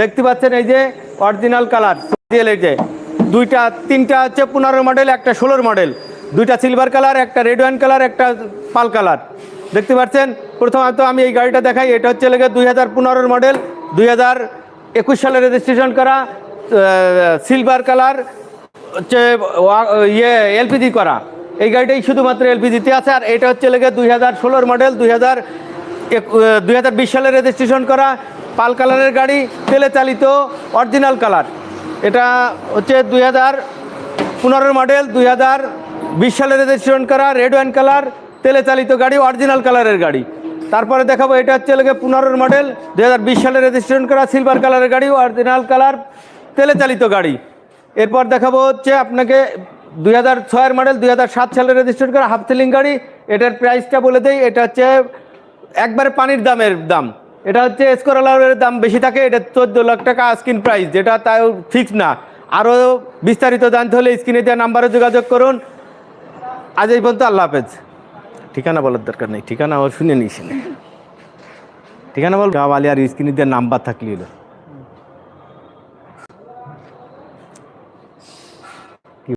দেখতে পাচ্ছেন এই যে অরিজিনাল কালার এই যে। দুইটা, তিনটা হচ্ছে পনেরো মডেল একটা ষোলোর মডেল দুইটা সিলভার কালার একটা রেড ওয়াইন কালার একটা পাল কালার দেখতে পাচ্ছেন? প্রথমত আমি এই গাড়িটা দেখাই, এটা হচ্ছে লেগে দুই হাজার পনেরোর মডেল দুই হাজার একুশ সালে রেজিস্ট্রেশন করা সিলভার কালার হচ্ছে ইয়ে এলপিজি করা। এই গাড়িটাই শুধুমাত্র এলপিজিতে আছে, আর এটা হচ্ছে লেগে দুই হাজার ষোলোর মডেল দুই হাজার দুই সালে রেজিস্ট্রেশন করা। পাল কালারের গাড়ি, তেলে চালিত অরিজিনাল কালার। এটা হচ্ছে দুই হাজার পনেরোর মডেল দুই হাজার বিশ সালে রেজিস্ট্রেশন করা রেড ওয়াইন কালার তেলে চালিত গাড়ি অরিজিনাল কালারের গাড়ি। তারপরে দেখাবো, এটা হচ্ছে লেগে পনেরোর মডেল দুই হাজার বিশ সালে রেজিস্ট্রেশন করা সিলভার কালারের গাড়ি অরিজিনাল কালার তেলে চালিত গাড়ি। এরপর দেখাবো হচ্ছে আপনাকে দুই হাজার ছয়ের মডেল দুই হাজার সাত সালে রেজিস্টার করা হাফ সিলিং গাড়ি। এটার প্রাইসটা বলে দেই, এটা হচ্ছে একবারে পানির দামের দাম। এটা হচ্ছে স্কোরালারের দাম বেশি থাকে, এটা চোদ্দ লাখ টাকা স্ক্রিন প্রাইস যেটা তাও ফিক্স না। আরও বিস্তারিত জানতে হলে স্ক্রিনে দেওয়া নাম্বারে যোগাযোগ করুন। আজ এই পর্যন্ত আল্লাহ হাফেজ। ঠিকানা বলার দরকার নেই, ঠিকানা ও শুনে নিয়েছি ঠিকানা বল। গাওয়ালি আর স্ক্রিনে দেওয়া নাম্বার থাকলে